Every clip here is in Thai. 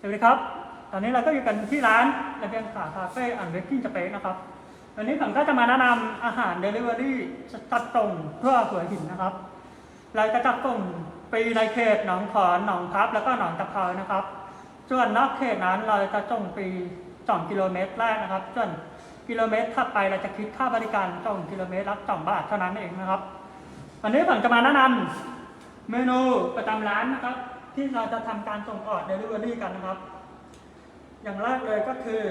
สวัสดีครับ ตอนนี้เราก็อยู่กันที่ร้านระเบียงขาคาเฟ่อันเวกกิ้งสเปซนะครับ วันนี้ผมก็จะมาแนะนำอาหารเดลิเวอรี่จัดส่งทั่วหัวหินนะครับ เราจะจัดส่งไปในเขตหนองขอนหนองพับแล้วก็หนองตะเภานะครับ ส่วนนอกเขตนั้นเราจะส่งปี2กิโลเมตรแรกนะครับ ส่วนกิโลเมตรถัดไปเราจะคิดค่าบริการส่งกิโลเมตรละ2บาทเท่านั้นเองนะครับ วันนี้ผมจะมาแนะนำเมนูประจำร้านนะครับ ที่เราจะทำการส่งออกเดลิเวอรี่กันนะครับ อย่างแรกเลยก็คือ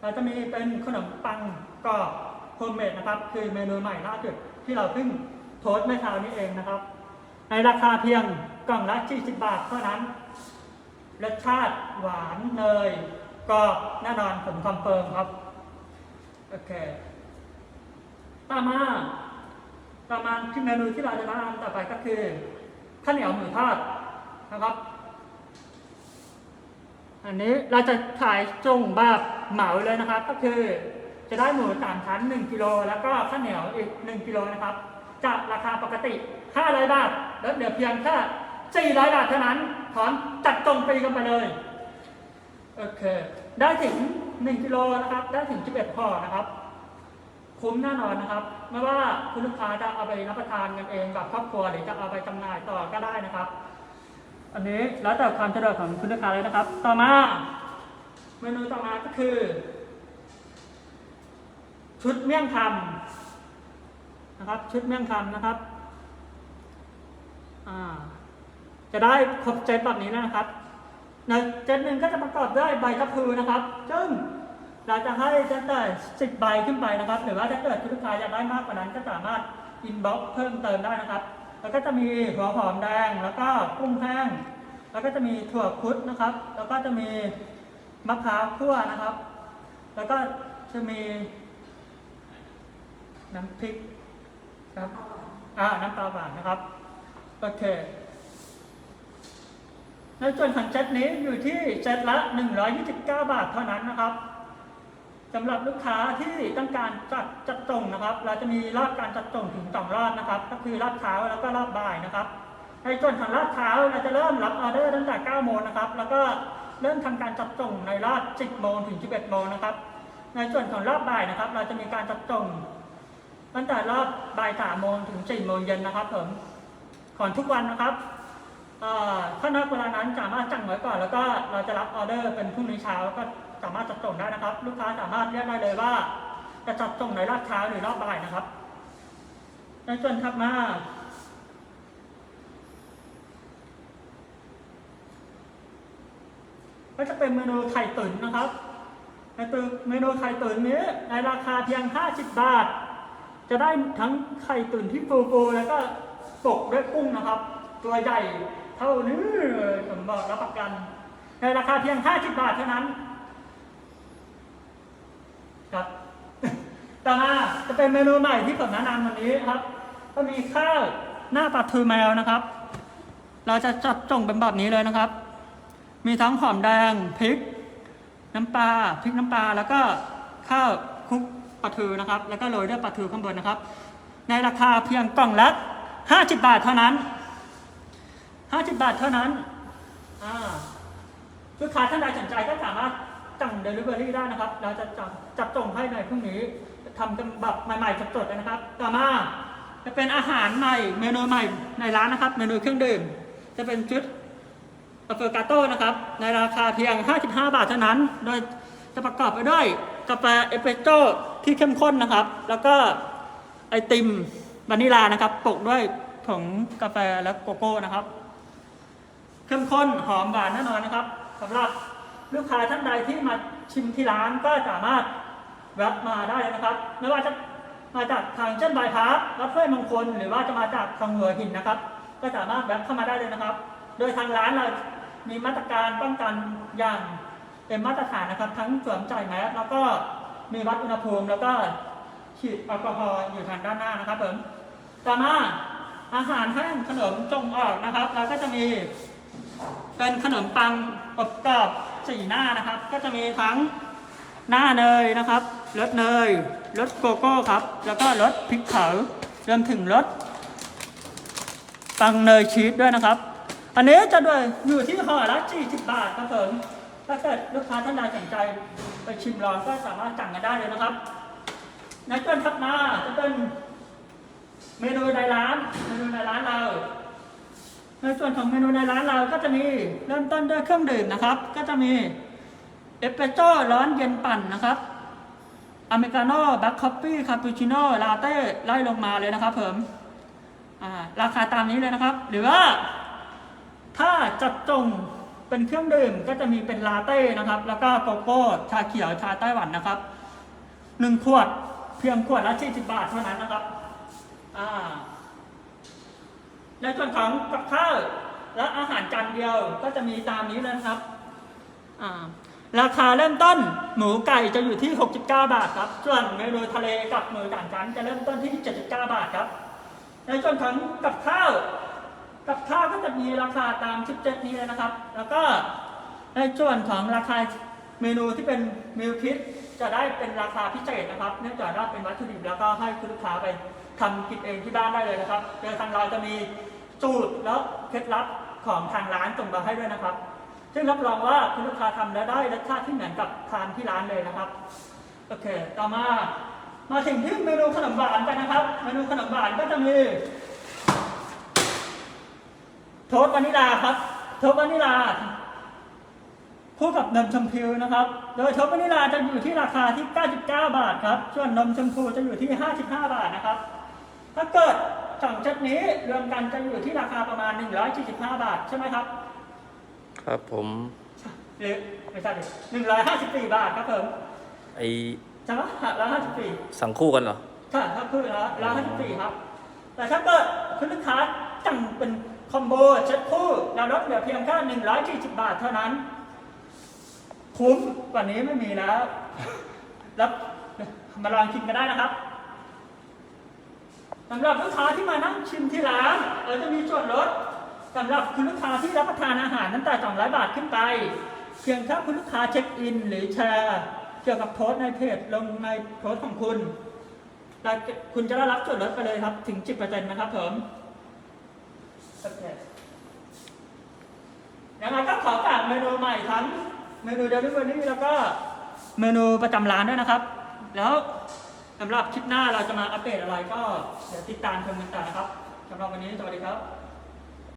เราจะมีเป็นขนมปังกรอบโฮมเมดนะครับ คือเมนูใหม่ล่าสุดที่เราเพิ่งโพสต์เมื่อเช้านี้เองนะครับ ในราคาเพียงกล่องละ 40 บาทเท่านั้นรสชาติหวานเนยกรอบแน่นอนผมคอนเฟิร์มครับ โอเคต่อมา ต่อมาณที่เมนูที่เราจะแนะนำต่อไปก็คือข้าวเหนียวหมูทอดนะครับ อันนี้เราจะขายจงแบบเหมาเลยนะครับ ก็คือจะได้หมูสามชั้น1กิโลแล้วก็ข้าวเหนียวอีก1กิโลนะครับ จากราคาปกติ500บาทลดเหลือเพียงแค่400บาทเท่านั้นพร้อมจัดตรงฟรีกันไปเลยโอเคได้ถึง1กิโลนะครับ ได้ถึง11ห่อนะครับ คุ้มแน่นอนนะครับ ไม่ว่าคุณลูกค้าจะเอาไปรับประทานกันเองกับครอบครัวหรือจะเอาไปจำหน่ายต่อก็ได้นะครับ อันนี้แล้วแต่ความสะดวกของคุณลูกค้าเลยนะครับ ต่อมา เมนูต่อมาก็คือ ชุดเมี่ยงคำนะครับ ชุดเมี่ยงคำนะครับจะได้ครบเซตแบบนี้แล้วนะครับในเซตหนึ่งก็จะประกอบด้วยใบกระพือนะครับซึ่ง เราจะให้ตั้งแต่สิบใบขึ้นไปนะครับ หรือว่าถ้าเกิดคุณลูกค้าอยากได้มากกว่านั้นก็สามารถอินบ็อกเพิ่มเติมได้นะครับ แล้วก็จะมีหัวหอมแดง แล้วก็กุ้งแห้ง แล้วก็จะมีถั่วพุดนะครับ แล้วก็จะมีมะพร้าวคั่วนะครับ แล้วก็จะมีน้ำพริกครับ อ่า น้ำปลาหวานนะครับ โอเค ในส่วนของเซตนี้อยู่ที่เซตละ 129 บาทเท่านั้นนะครับ สำหรับลูกค้าที่ต้องการจัดจัดส่งนะครับ เราจะมีรอบการจัดส่งถึงสองรอบนะครับ ก็คือรอบเช้าแล้วก็รอบบ่ายนะครับ ในส่วนของรอบเช้าเราจะเริ่มรับออเดอร์ตั้งแต่9โมงนะครับ แล้วก็เริ่มทำการจัดส่งในรอบ 10 โมงถึง 11 โมงนะครับ ในส่วนของรอบบ่ายนะครับ เราจะมีการจัดส่งตั้งแต่รอบบ่าย3โมงถึง4โมงเย็นนะครับผมก่อนทุกวันนะครับเอ่อถ้านอกเวลานั้นสามารถสั่งไว้ก่อน แล้วก็เราจะรับออเดอร์เป็นพรุ่งนี้เช้าก็ สามารถจัดส่งได้นะครับ ลูกค้าสามารถเลือกได้เลยว่า จะจัดส่งในรอบเช้าหรือรอบบ่ายนะครับ ในส่วนถัดมาก็จะเป็นเมนูไข่ตุ๋นนะครับในตัวเมนูไข่ตุ๋นนี้ในราคาเพียง 50 บาท จะได้ทั้งไข่ตุ๋นที่ฟูๆแล้วก็ปกด้วยกุ้งนะครับ ตัวใหญ่เท่านี้ผมบอกรับประกัน ในราคาเพียง 50 บาทเท่านั้น ครับ ต่อมาจะเป็นเมนูใหม่ที่ผมแนะนำวันนี้ครับ ก็มีข้าวหน้าปลาทูแมวนะครับ เราจะจัดส่งเป็นแบบนี้เลยนะครับ มีทั้งหอมแดงพริก น้ำปลาพริกน้ำปลาแล้วก็ข้าวคลุกปลาทูนะครับ แล้วก็โรยด้วยปลาทูข้างบนนะครับ ในราคาเพียงกล่องละ50 บาทเท่านั้น 50 บาทเท่านั้นอ่าลูกค้าท่านใดสนใจก็สามารถ สั่งเดลิเวอรี่ได้นะครับ เราจะจับจับส่งให้ในพรุ่งนี้ทำกันแบบใหม่ๆสดๆเลยนะครับ ต่อมาจะเป็นอาหารใหม่เมนูใหม่ในร้านนะครับ เมนูเครื่องดื่ม จะเป็นชุดกาแฟกาโต้นะครับ ในราคาเพียง 55 บาทเท่านั้น โดยจะประกอบไปด้วยกาแฟเอสเปรสโซ่ที่เข้มข้นนะครับ แล้วก็ไอติมวานิลานะครับปกด้วยผงกาแฟและโกโก้นะครับ เข้มข้นหอมหวานแน่นอนนะครับสำหรับ ลูกค้าท่านใดที่มาชิมที่ร้านก็สามารถแวะมาได้เลยนะครับ ไม่ว่าจะมาจากทางเช่นบายพาสวัดเพื่อมงคล หรือว่าจะมาจากทางหัวหินนะครับ ก็สามารถแวะเข้ามาได้เลยนะครับ โดยทางร้านเรามีมาตรการป้องกันอย่างเป็นมาตรฐานนะครับ ทั้งสวมใส่แมสแล้วก็มีวัดอุณหภูมิ แล้วก็ฉีดแอลกอฮอล์อยู่ทางด้านหน้านะครับผมต่อมาอาหารแห้งขนมจงออกนะครับ เราก็จะมีเป็นขนมปังอบกรอบ สีหน้านะครับ ก็จะมีทั้งหน้าเนยนะครับรสเนยรสโกโก้ครับ แล้วก็รสพริกเผารวมถึงรสปังเนยชีสด้วยนะครับ อันนี้จะด้วยอยู่ที่ห่อละ40 บาทครับผมถ้าเกิดลูกค้าท่านใดสนใจไปชิมลองก็สามารถสั่งกันได้เลยนะครับในต้นทับมาจะเป็นเมนูในร้านเมนูในร้านเรา ในส่วนของเมนูในร้านเราก็จะมีเริ่มต้นด้วยเครื่องดื่มนะครับ ก็จะมีเอสเปรสโซ่ร้อนเย็นปั่นนะครับอเมริกาโน่แบล็คคอฟฟี่คาปูชิโน่ลาเต้ไล่ลงมาเลยนะครับผมอ่าราคาตามนี้เลยนะครับ หรือว่า ถ้าจัดจงเป็นเครื่องดื่มก็จะมีเป็นลาเต้นะครับ แล้วก็โกโก้ชาเขียวชาไต้หวันนะครับหนึ่งขวดเพียงขวดละ40บาทเท่านั้นนะครับอ่า ในส่วนของกับข้าวและอาหารจานเดียวก็จะมีตามนี้เลยนะครับ ราคาเริ่มต้นหมูไก่จะอยู่ที่ 69 บาทครับ ส่วนเมนูทะเลกับหมูต่างชั้นจะเริ่มต้นที่ 79 บาทครับ ในส่วนของกับข้าว กับข้าวก็จะมีราคาตาม17นี้เลยนะครับ แล้วก็ในส่วนของราคา เมนูที่เป็นมิลคิดจะได้เป็นราคาพิเศษนะครับ เนื่องจากว่าเป็นวัตถุดิบแล้วก็ให้คุณลูกค้าไปทำกินเองที่บ้านได้เลยนะครับโดยทางเราจะมีสูตรและเคล็ดลับของทางร้านส่งมาให้ด้วยนะครับ ซึ่งรับรองว่าคุณลูกค้าทำแล้วได้รสชาติที่เหมือนกับทานที่ร้านเลยนะครับ โอเค ต่อมา มาถึงที่เมนูขนมหวานกันนะครับ เมนูขนมหวานก็จะมีโทสต์วานิลาครับ โทสต์วานิลา คู่กับนมชมพูนะครับ โดยโทสต์วานิลาจะอยู่ที่ราคาที่ 99 บาทครับ ส่วนนมชมพูจะอยู่ที่ 55 บาทนะครับ ถ้าเกิดสองชุดนี้รวมกันจะอยู่ที่ราคาประมาณ 145 บาทใช่ไหมครับ ครับผม หรือไม่ใช่ดิ154บาทครับผมไอใช่ไหมร้อยห้าสิบสี่สั่งคู่กันเหรอใช่ครับคือร้อยร้อยห้าสิบสี่ครับ แต่ถ้าเกิดคุณลูกค้าสั่งเป็นคอมโบเซ็ตคู่เราลดเหลือเพียงแค่หนึ่งร้อยสี่สิบบาทเท่านั้น คุ้มกว่านี้ไม่มีแล้วแล้วมาลองชิมกันได้นะครับสำหรับลูกค้าที่มานั่งชิมที่ร้านเราจะมีส่วนลดสำหรับคุณลูกค้าที่รับประทานอาหารตั้งแต่200 บาทขึ้นไป เพียงแค่คุณลูกค้าเช็คอิน หรือแชร์เกี่ยวกับโพสต์ในเพจลงในโพสต์ของคุณเราจะคุณจะได้รับส่วนลดไปเลยครับ ถึง 10%นะครับผมโอเคยังไงก็ขอฝากเมนูใหม่ทั้ง เมนูเดลิเวอรี่แล้วก็เมนูประจำร้านด้วยนะครับ แล้วสำหรับคลิปหน้าเราจะมาอัปเดตอะไรก็เดี๋ยวติดตามชมกันต่อนะครับสำหรับวันนี้สวัสดีครับ